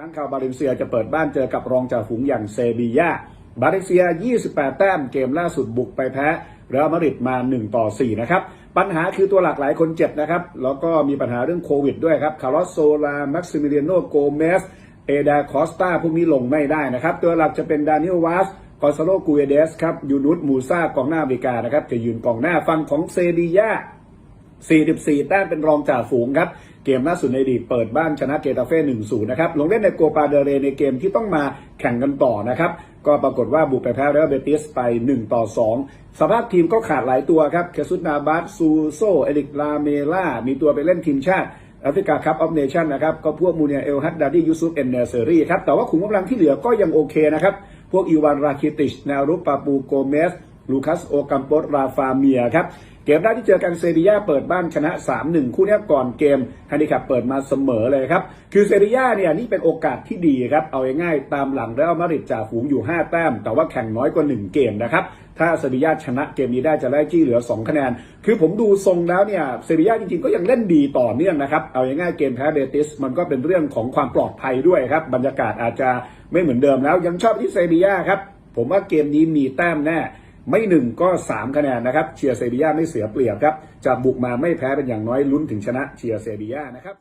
ข้งข่าวบาเลนเซียจะเปิดบ้านเจอกับรองจ่าฝูงอย่างเซบียาบาเลนเซีย 28 แต้มเกมล่าสุดบุกไปแพ้เรอัลมาดริดมา 1 ต่อ 4 นะครับ ปัญหาคือตัวหลักหลายคนเจ็บนะครับ แล้วก็มีปัญหาเรื่องโควิดด้วยครับ คาร์ลอสโซลา แม็กซิมิเลียโน โกเมส เอดาคอสตาพวกนี้ลงไม่ได้นะครับ ตัวหลักจะเป็นดานิเอลวาสกอนซาโลกูเอเดสครับ ยูนุสมูซากองหน้าอเมริกานะครับ จะยืนกองหน้าฟังของเซบียา 44 แต้มเป็นรองจ่าฝูงครับ เกมล่าสุดในลีเปิดบ้านชนะเกตาเฟ่1-0 นะครับ ลงเล่นในโกปาเดเรในเกมที่ต้องมาแข่งกันต่อนะครับ ก็ปรากฏว่าบุกไปแพ้เรอัลเบติสไป 1 ต่อ 2 สภาพทีมก็ขาดหลายตัวครับเคซุนาบัสซูโซ เอลิกลาเมล่า มีตัวไปเล่นทีมชาติแอฟริกาคัพออฟเนชั่นนะครับ ก็พวกมูเนียเอลฮัดดาดียูซุฟเอนเนเซอรี่ครับ แต่ว่าขุมกำลังที่เหลือก็ยังโอเคนะครับ พวกอีวานราคิติชแนวรุกปาปูโกเมส ลูคัสโอกัมโปสราฟาเมียครับเกมแรกที่เจอกันเซบียาเปิดบ้านชนะ 3-1 คู่นี้ก่อนเกมฮันดิคับเปิดมาเสมอเลยครับ คือเซบียาเนี่ยนี่เป็นโอกาสที่ดีครับ เอาง่ายๆตามหลังแล้วมาริดจ่าฝูงอยู่ 5 แต้ม แต่ว่าแข่งน้อยกว่า 1 เกมนะครับ ถ้าเซบียาชนะเกมนี้ได้จะได้จี้เหลือ 2 คะแนน คือผมดูทรงแล้วเนี่ยเซบียาจริงๆก็ยังเล่นดีต่อเนื่องนะครับ เอาง่ายๆเกมแพ้เบติสมันก็เป็นเรื่องของความปลอดภัยด้วยครับ บรรยากาศอาจจะไม่เหมือนเดิมแล้ว ยังชอบที่เซบียาครับ ผมว่าเกมนี้มีแต้มแน่ ไม่หนึ่งก็3คะแนนนะครับเชียร์เซบียาไม่เสียเปรียบครับจะบุกมาไม่แพ้เป็นอย่างน้อยลุ้นถึงชนะเชียร์เซบียานะครับ